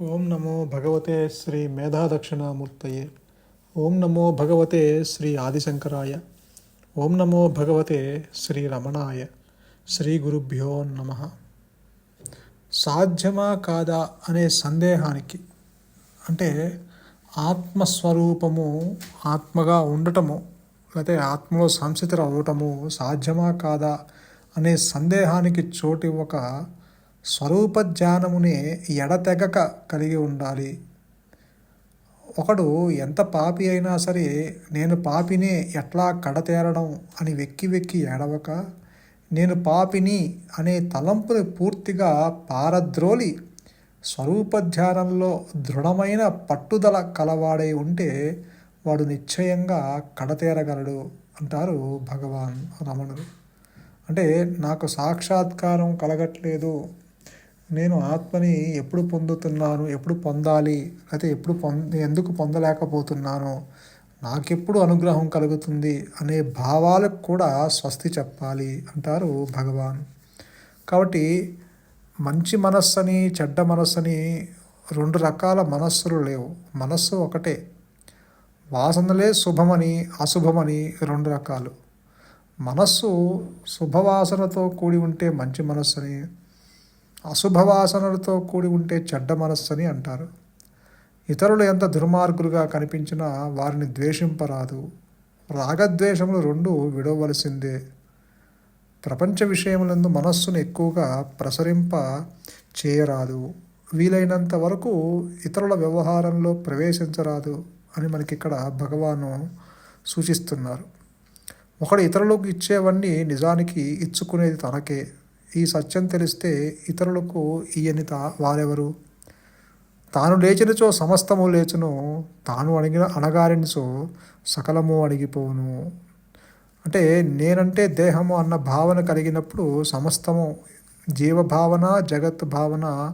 ఓం నమో భగవతే శ్రీ మేధాదక్షిణామూర్తయే. ఓం నమో భగవతే శ్రీ ఆదిశంకరాయ. ఓం నమో భగవతే శ్రీ రమణాయ. శ్రీ గురుభ్యో నమ. సాధ్యమా కాదా అనే సందేహానికి అంటే ఆత్మస్వరూపము ఆత్మగా ఉండటము లేకపోతే ఆత్మలో సంస్థితులు అవ్వటము సాధ్యమా కాదా అనే సందేహానికి చోటు ఒక స్వరూప జ్ఞానమునే ఎడతెగక కలిగి ఉండాలి. ఒకడు ఎంత పాపి అయినా సరే నేను పాపినే ఎట్లా కడతేరడం అని వెక్కి వెక్కి ఏడవక నేను పాపిని అనే తలంపుని పూర్తిగా పారద్రోలి స్వరూప ధ్యానంలో దృఢమైన పట్టుదల కలవాడై ఉంటే వాడు నిశ్చయంగా కడతేరగలడు అంటారు భగవాన్ రమణుడు. అంటే నాకు సాక్షాత్కారం కలగట్లేదు నేను ఆత్మని ఎప్పుడు పొందుతున్నాను? ఎప్పుడు పొందాలి? అయితే ఎప్పుడు పొంద ఎందుకు పొందలేకపోతున్నాను? నాకెప్పుడు అనుగ్రహం కలుగుతుంది? అనే భావాలకు కూడా స్వస్తి చెప్పాలి అంటారు భగవాన్. కాబట్టి మంచి మనస్సని చెడ్డ మనస్సని రెండు రకాల మనస్సులు లేవు. మనస్సు ఒకటే. వాసనలే శుభమని అశుభమని రెండు రకాలు. మనస్సు శుభవాసనతో కూడి ఉంటే మంచి మనస్సు అని అశుభవాసనలతో కూడి ఉంటే చెడ్డ మనస్సని అంటారు. ఇతరులు ఎంత దుర్మార్గులుగా కనిపించినా వారిని ద్వేషింపరాదు. రాగద్వేషములు రెండు విడవలసిందే. ప్రపంచ విషయములందు మనస్సును ఎక్కువగా ప్రసరింప చేయరాదు. వీలైనంత వరకు ఇతరుల వ్యవహారంలో ప్రవేశించరాదు అని మనకి ఇక్కడ భగవాను సూచిస్తున్నారు. ఒకడు ఇతరులకు ఇచ్చేవన్నీ నిజానికి ఇచ్చుకునేది తనకే. ఈ సత్యం తెలిస్తే ఇతరులకు ఈయని తా వారెవరు? తాను లేచినచో సమస్తము లేచును తాను అడిగిన అణగారినచో సకలము అడిగిపోవును. అంటే నేనంటే దేహము అన్న భావన కలిగినప్పుడు సమస్తము జీవభావన జగత్ భావన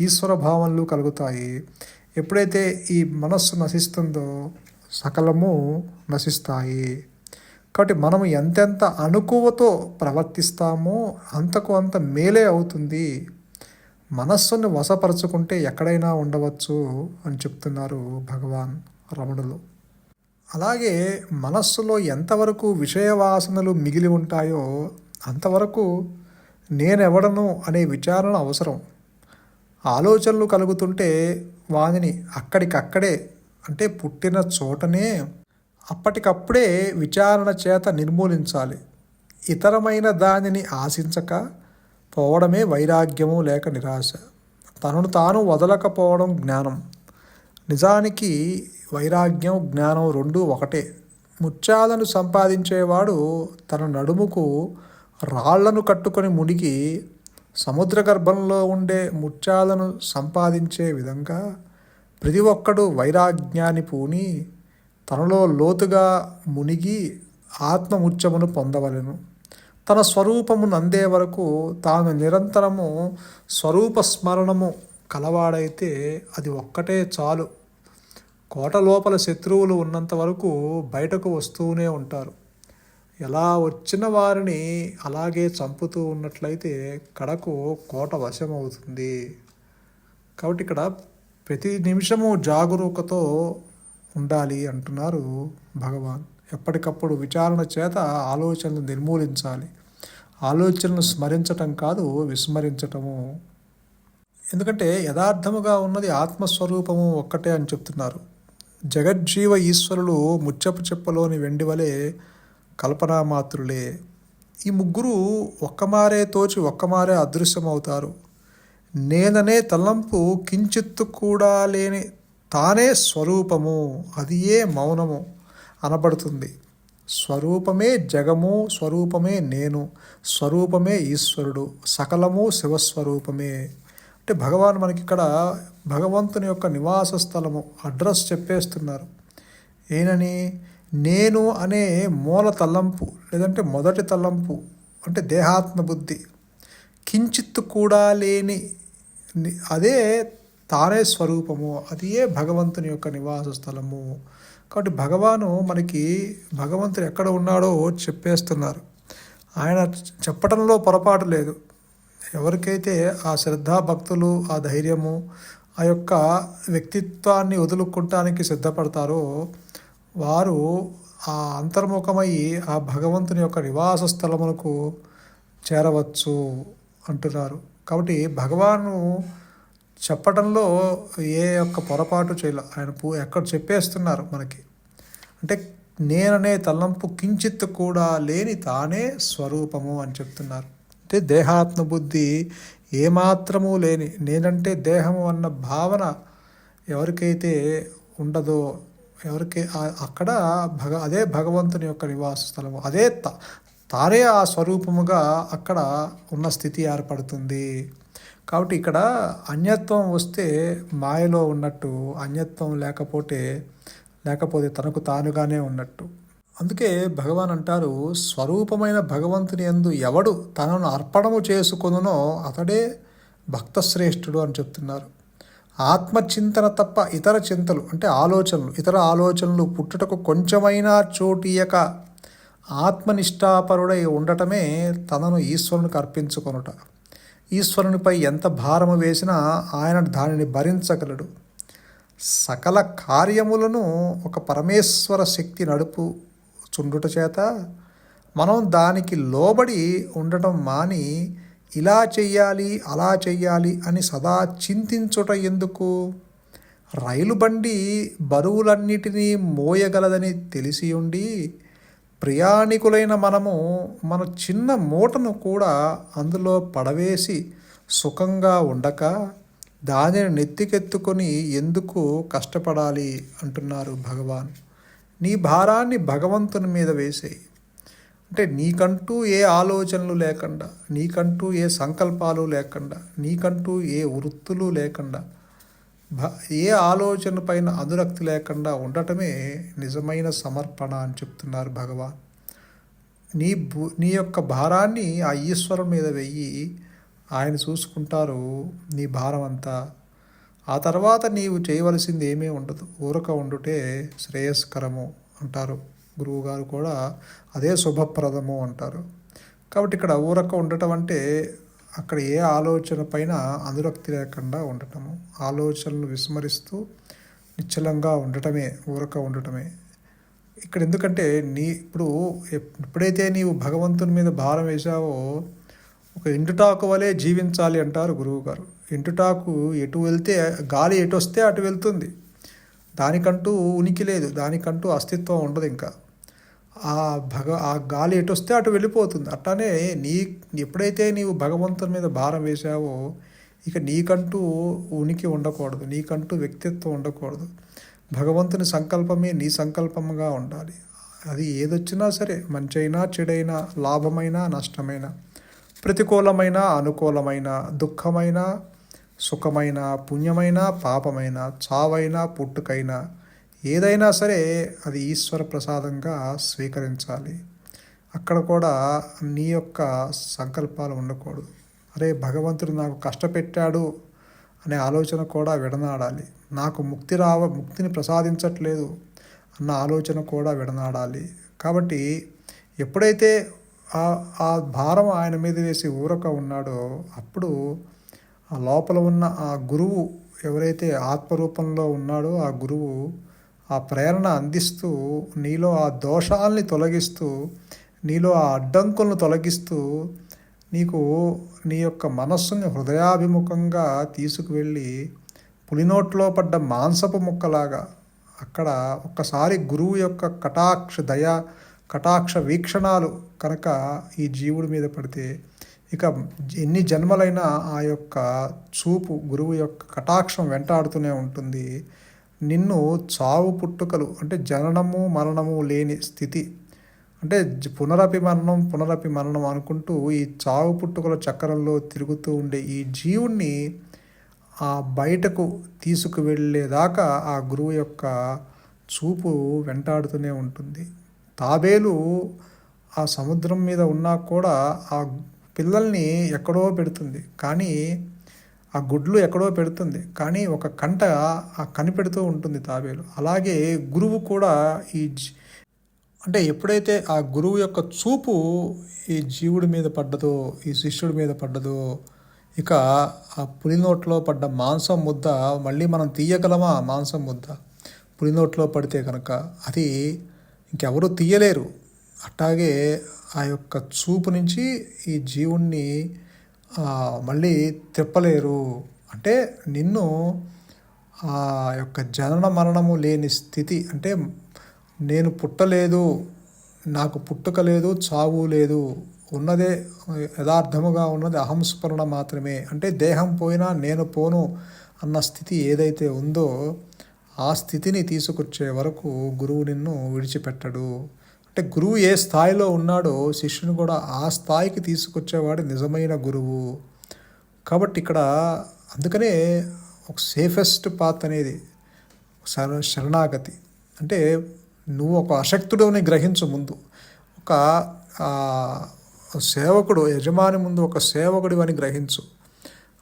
ఈశ్వర భావనలు కలుగుతాయి. ఎప్పుడైతే ఈ మనస్సు నశిస్తుందో సకలము నశిస్తాయి. కాబట్టి మనం ఎంతెంత అణుకువతో ప్రవర్తిస్తామో అంతకు అంత మేలే అవుతుంది. మనస్సును వశపరచుకుంటే ఎక్కడైనా ఉండవచ్చు అని చెప్తున్నారు భగవాన్ రమణులు. అలాగే మనస్సులో ఎంతవరకు విషయవాసనలు మిగిలి ఉంటాయో అంతవరకు నేనెవడను అనే విచారణ అవసరం. ఆలోచనలు కలుగుతుంటే వానిని అక్కడికక్కడే అంటే పుట్టిన చోటనే అప్పటికప్పుడే విచారణ చేత నిర్మూలించాలి. ఇతరమైన దానిని ఆశించక పోవడమే వైరాగ్యము లేక నిరాశ. తనను తాను వదలకపోవడం జ్ఞానం. నిజానికి వైరాగ్యం జ్ఞానం రెండు ఒకటే. ముత్యాలను సంపాదించేవాడు తన నడుముకు రాళ్ళను కట్టుకొని మునిగి సముద్ర గర్భంలో ఉండే ముత్యాలను సంపాదించే విధంగా ప్రతి ఒక్కడు వైరాగ్యాన్ని పూని తనలో లోతుగా మునిగి ఆత్మముత్యమును పొందవలెను. తన స్వరూపము నందే వరకు తాను నిరంతరము స్వరూప స్మరణము కలవాడైతే అది ఒక్కటే చాలు. కోట లోపల శత్రువులు ఉన్నంత వరకు బయటకు వస్తూనే ఉంటారు. ఎలా వచ్చిన వారిని అలాగే చంపుతూ ఉన్నట్లయితే కడకు కోట వశమవుతుంది. కాబట్టి ఇక్కడ ప్రతి నిమిషము జాగరూకతో ఉండాలి అంటున్నారు భగవాన్. ఎప్పటికప్పుడు విచారణ చేత ఆలోచనలు నిర్మూలించాలి. ఆలోచనలు స్మరించటం కాదు విస్మరించటము. ఎందుకంటే యథార్థముగా ఉన్నది ఆత్మస్వరూపము ఒక్కటే అని చెప్తున్నారు. జగజ్జీవ ఈశ్వరులు ముచ్చపు చెప్పలోని వెండి వలె కల్పనామాత్రులే. ఈ ముగ్గురు ఒక్కమారే తోచి ఒక్కమారే అదృశ్యమవుతారు. నేననే తలంపు కించిత్తు కూడా లేని తానే స్వరూపము అది ఏ మౌనము అనబడుతుంది. స్వరూపమే జగము స్వరూపమే నేను స్వరూపమే ఈశ్వరుడు సకలము శివస్వరూపమే. అంటే భగవాన్ మనకి ఇక్కడ భగవంతుని యొక్క నివాస స్థలము అడ్రస్ చెప్పేస్తున్నారు. ఏనని? నేను అనే మూల తలంపు లేదంటే మొదటి తలంపు అంటే దేహాత్మ బుద్ధి కించిత్తు కూడా లేని అదే తానే స్వరూపము అది ఏ భగవంతుని యొక్క నివాస స్థలము. కాబట్టి భగవాను మనకి భగవంతుడు ఎక్కడ ఉన్నాడో చెప్పేస్తున్నారు. ఆయన చెప్పడంలో పొరపాటు లేదు. ఎవరికైతే ఆ శ్రద్ధా భక్తులు ఆ ధైర్యము ఆ యొక్క వ్యక్తిత్వాన్ని వదులుకుంటానికి సిద్ధపడతారో వారు ఆ అంతర్ముఖమై ఆ భగవంతుని యొక్క నివాస స్థలములకు చేరవచ్చు అంటున్నారు. కాబట్టి భగవాను చెప్పడంలో ఏ యొక్క పొరపాటు చేయలే. ఆయన పూ ఎక్కడ చెప్పేస్తున్నారు మనకి? అంటే నేననే తలంపు కించిత్ కూడా లేని తానే స్వరూపము అని చెప్తున్నారు. అంటే దేహాత్మ బుద్ధి ఏమాత్రము లేని నేనంటే దేహము అన్న భావన ఎవరికైతే ఉండదో ఎవరికి అక్కడ భగ అదే భగవంతుని యొక్క నివాస స్థలము అదే త- తానే ఆ స్వరూపముగా అక్కడ ఉన్న స్థితి ఏర్పడుతుంది. కాబట్టి ఇక్కడ అన్యత్వం వస్తే మాయలో ఉన్నట్టు అన్యత్వం లేకపోతే లేకపోతే తనకు తానుగానే ఉన్నట్టు. అందుకే భగవాన్ అంటారు స్వరూపమైన భగవంతుని యందు ఎవడు తనను అర్పణము చేసుకొనునో అతడే భక్తశ్రేష్ఠుడు అని చెప్తున్నారు. ఆత్మచింతన తప్ప ఇతర చింతలు అంటే ఆలోచనలు ఇతర ఆలోచనలు పుట్టుటకు కొంచెమైనా చోటీయక ఆత్మనిష్టాపరుడై ఉండటమే తనను ఈశ్వరునికి అర్పించుకొనుట. ఈశ్వరునిపై ఎంత భారము వేసినా ఆయన దానిని భరించగలడు. సకల కార్యములను ఒక పరమేశ్వర శక్తి నడుపు చుండుట చేత మనం దానికి లోబడి ఉండటం మాని ఇలా చెయ్యాలి అలా చెయ్యాలి అని సదా చింతించుట ఎందుకు? రైలు బండి బరువులన్నిటినీ మోయగలదని తెలిసి ఉండి ప్రయాణికులైన మనము మన చిన్న మూటను కూడా అందులో పడవేసి సుఖంగా ఉండక దానిని నెత్తికెత్తుకొని ఎందుకు కష్టపడాలి అంటున్నారు భగవాన్. నీ భారాన్ని భగవంతుని మీద వేసేయి. అంటే నీకంటూ ఏ ఆలోచనలు లేకుండా నీకంటూ ఏ సంకల్పాలు లేకుండా నీకంటూ ఏ వృత్తులు లేకుండా ఏ ఆలోచన పైన అనురక్తి లేకుండా ఉండటమే నిజమైన సమర్పణ అని చెప్తున్నారు భగవాన్. నీ భూ నీ యొక్క భారాన్ని ఆ ఈశ్వరం మీద వెయ్యి ఆయన చూసుకుంటారు నీ భారం అంతా ఆ తర్వాత నీవు చేయవలసింది ఏమీ ఉండదు. ఊరక ఉండుటే శ్రేయస్కరము అంటారు. గురువుగారు కూడా అదే శుభప్రదము అంటారు. కాబట్టి ఇక్కడ ఊరక ఉండటం అంటే అక్కడ ఏ ఆలోచన పైన అనురక్తి లేకుండా ఉండటము. ఆలోచనలు విస్మరిస్తూ నిశ్చలంగా ఉండటమే ఊరక ఉండటమే. ఇక్కడ ఎందుకంటే నీ ఇప్పుడు ఎప్పుడైతే నీవు భగవంతుని మీద భారం వేశావో ఒక ఎండుటాకు వలె జీవించాలి అంటారు గురువు గారు ఎండుటాకు ఎటు వెళ్తే గాలి ఎటు వస్తే అటు వెళ్తుంది. దానికంటూ ఉనికి లేదు దానికంటూ అస్తిత్వం ఉండదు ఇంకా. ఆ భగ ఆ గాలి ఎటు వస్తే అటు వెళ్ళిపోతుంది. అట్లానే నీ ఎప్పుడైతే నీవు భగవంతుని మీద భారం వేశావో ఇక నీకంటూ ఉనికి ఉండకూడదు. నీకంటూ వ్యక్తిత్వం ఉండకూడదు. భగవంతుని సంకల్పమే నీ సంకల్పముగా ఉండాలి. అది ఏదొచ్చినా సరే మంచైనా చెడైనా లాభమైనా నష్టమైనా ప్రతికూలమైన అనుకూలమైన దుఃఖమైన సుఖమైన పుణ్యమైన పాపమైన చావైనా పుట్టుకైనా ఏదైనా సరే అది ఈశ్వర ప్రసాదంగా స్వీకరించాలి. అక్కడ కూడా నీ యొక్క సంకల్పాలు ఉండకూడదు. అరే భగవంతుడు నాకు కష్టపెట్టాడు అనే ఆలోచన కూడా విడనాడాలి. నాకు ముక్తి రావ ముక్తిని ప్రసాదించట్లేదు అన్న ఆలోచన కూడా విడనాడాలి. కాబట్టి ఎప్పుడైతే ఆ ఆ భారం ఆయన మీద వేసి ఊరక ఉన్నాడో అప్పుడు ఆ లోపల ఉన్న ఆ గురువు ఎవరైతే ఆత్మరూపంలో ఉన్నాడో ఆ గురువు ఆ ప్రేరణ అందిస్తూ నీలో ఆ దోషాల్ని తొలగిస్తూ నీలో ఆ అడ్డంకులను తొలగిస్తూ నీకు నీ యొక్క మనస్సుని హృదయాభిముఖంగా తీసుకువెళ్ళి పులినోట్లో పడ్డ మాంసపు ముక్కలాగా అక్కడ ఒక్కసారి గురువు యొక్క కటాక్ష దయ కటాక్ష వీక్షణాలు కనుక ఈ జీవుడి మీద పడితే ఇక ఎన్ని జన్మలైనా ఆ యొక్క చూపు గురువు యొక్క కటాక్షం వెంటాడుతూనే ఉంటుంది. నిన్ను చావు పుట్టుకలు అంటే జననము మరణము లేని స్థితి. అంటే పునరపి మరణం పునరపి మరణం అనుకుంటూ ఈ చావు పుట్టుకల చక్రంలో తిరుగుతూ ఉండే ఈ జీవుణ్ణి ఆ బయటకు తీసుకువెళ్ళేదాకా ఆ గురువు యొక్క చూపు వెంటాడుతూనే ఉంటుంది. తాబేలు ఆ సముద్రం మీద ఉన్నా కూడా ఆ పిల్లల్ని ఎక్కడో పెడుతుంది. కానీ ఆ గుడ్లు ఎక్కడో పెడుతుంది. కానీ ఒక కంట ఆ కనిపెడుతూ ఉంటుంది తాబేలు. అలాగే గురువు కూడా ఈ అంటే ఎప్పుడైతే ఆ గురువు యొక్క చూపు ఈ జీవుడి మీద పడ్డదో ఈ శిష్యుడి మీద పడ్డదో ఇక ఆ పులి నోట్లో పడ్డ మాంసం ముద్ద మళ్ళీ మనం తీయగలమా? ఆ మాంసం ముద్ద. పులినోట్లో పడితే కనుక అది ఇంకెవరూ తీయలేరు. అట్టాగే ఆ యొక్క చూపు నుంచి ఈ జీవుణ్ణి మళ్ళీ తిప్పలేరు. అంటే నిన్ను ఆ యొక్క జనన మరణము లేని స్థితి అంటే నేను పుట్టలేదు నాకు పుట్టుక లేదు చావు లేదు ఉన్నదే యథార్థముగా ఉన్నది అహంస్మరణ మాత్రమే. అంటే దేహం పోయినా నేను పోను అన్న స్థితి ఏదైతే ఉందో ఆ స్థితిని తీసుకొచ్చే వరకు గురువు నిన్ను విడిచిపెట్టడు. అంటే గురువు ఏ స్థాయిలో ఉన్నాడో శిష్యుని కూడా ఆ స్థాయికి తీసుకొచ్చేవాడు నిజమైన గురువు. కాబట్టి ఇక్కడ అందుకనే ఒక సేఫెస్ట్ పాత్ అనేది శర శరణాగతి. అంటే నువ్వు ఒక అశక్తుడని గ్రహించు ముందు. ఒక సేవకుడు యజమాని ముందు ఒక సేవకుడు అని గ్రహించు.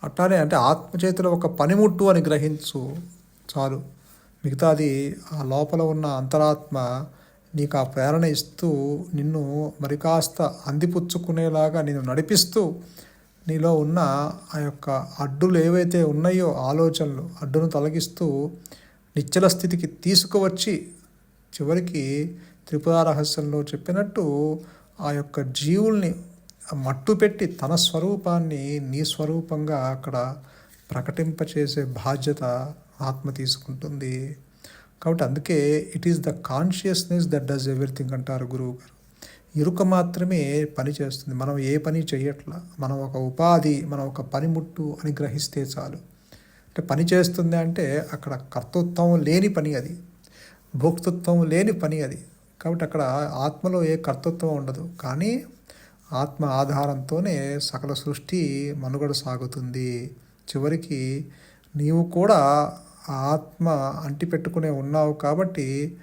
అట్లానే అంటే ఆత్మచేతిలో ఒక పనిముట్టు అని గ్రహించు. చాలు. మిగతాది ఆ లోపల ఉన్న అంతరాత్మ నీకు ఆ ప్రేరణ ఇస్తూ నిన్ను మరి కాస్త అందిపుచ్చుకునేలాగా నిన్ను నడిపిస్తూ నీలో ఉన్న ఆ యొక్క అడ్డులు ఏవైతే ఉన్నాయో ఆలోచనలు అడ్డును తొలగిస్తూ నిశ్చల స్థితికి తీసుకువచ్చి చివరికి త్రిపుర రహస్యంలో చెప్పినట్టు ఆ యొక్క జీవుల్ని మట్టు పెట్టి తన స్వరూపాన్ని నీ స్వరూపంగా అక్కడ ప్రకటింపచేసే బాధ్యత ఆత్మ తీసుకుంటుంది. కాబట్టి అందుకే it is the consciousness that does everything అంటారు గురువు గారు ఎరుక మాత్రమే పని చేస్తుంది. మనం ఏ పని చేయట్లా? మనం ఒక ఉపాధి మనం ఒక పనిముట్టు అని గ్రహిస్తే చాలు. అంటే పని చేస్తుంది అంటే అక్కడ కర్తృత్వం లేని పని అది. భోక్తృత్వం లేని పని అది. కాబట్టి అక్కడ ఆత్మలో ఏ కర్తృత్వం ఉండదు. కానీ ఆత్మ ఆధారంతోనే సకల సృష్టి మనుగడ సాగుతుంది. చివరికి నీవు కూడా ఆత్మ అంటిపెట్టుకునే ఉన్నావు కాబట్టి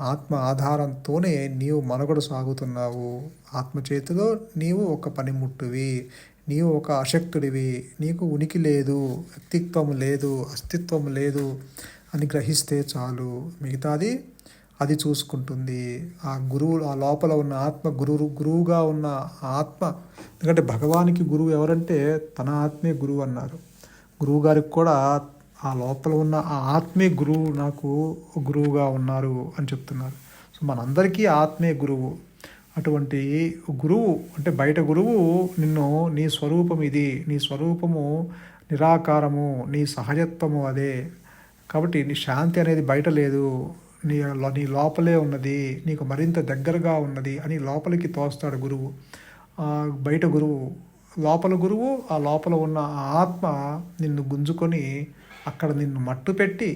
ఆత్మ ఆధారంతోనే నీవు మనుగడ సాగుతున్నావు. ఆత్మ చేతిలో నీవు ఒక పనిముట్టువి నీవు ఒక అశక్తుడివి. నీకు ఉనికి లేదు వ్యక్తిత్వం లేదు అస్తిత్వం లేదు అని గ్రహిస్తే చాలు. మిగతాది అది చూసుకుంటుంది. ఆ గురువు ఆ లోపల ఉన్న ఆత్మ గురువు గురువుగా ఉన్న ఆత్మ ఎందుకంటే భగవానికి గురువు ఎవరంటే తన ఆత్మే గురువు అన్నారు. గురువు గారికి కూడా ఆ లోపల ఉన్న ఆ ఆత్మీయ గురువు నాకు గురువుగా ఉన్నారు అని చెప్తున్నారు. సో మనందరికీ ఆత్మీయ గురువు. అటువంటి గురువు అంటే బయట గురువు నిన్ను నీ స్వరూపం ఇది. నీ స్వరూపము నిరాకారము నీ సహజత్వము అదే. కాబట్టి నీ శాంతి అనేది బయట లేదు. నీ లో- నీ లోపలే ఉన్నది. నీకు మరింత దగ్గరగా ఉన్నది అని లోపలికి తోస్తాడు గురువు. బయట గురువు. లోపల గురువు ఆ లోపల ఉన్న ఆ ఆత్మ నిన్ను గుంజుకొని అక్కడ నిన్ను మట్టు పెట్టి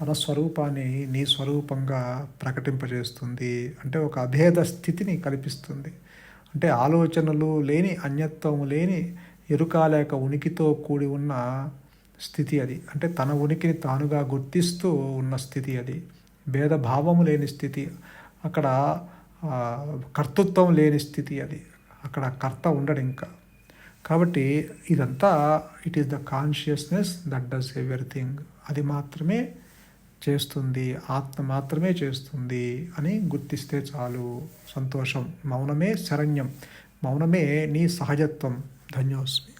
తన స్వరూపాన్ని నీ స్వరూపంగా ప్రకటింపజేస్తుంది. అంటే ఒక అభేద స్థితిని కల్పిస్తుంది. అంటే ఆలోచనలు లేని అన్యత్వం లేని ఎరుక లేక ఉనికితో కూడి ఉన్న స్థితి అది. అంటే తన ఉనికిని తానుగా గుర్తిస్తూ ఉన్న స్థితి అది. భేదభావము లేని స్థితి. అక్కడ కర్తృత్వం లేని స్థితి అది. అక్కడ కర్త ఉండడు ఇంకా. కాబట్టి ఇదంతా it is the consciousness that does everything అది మాత్రమే చేస్తుంది ఆత్మ మాత్రమే చేస్తుంది అని గుర్తిస్తే చాలు. సంతోషం మౌనమే శరణ్యం మౌనమే నీ సహజత్వం. ధన్యోస్మి.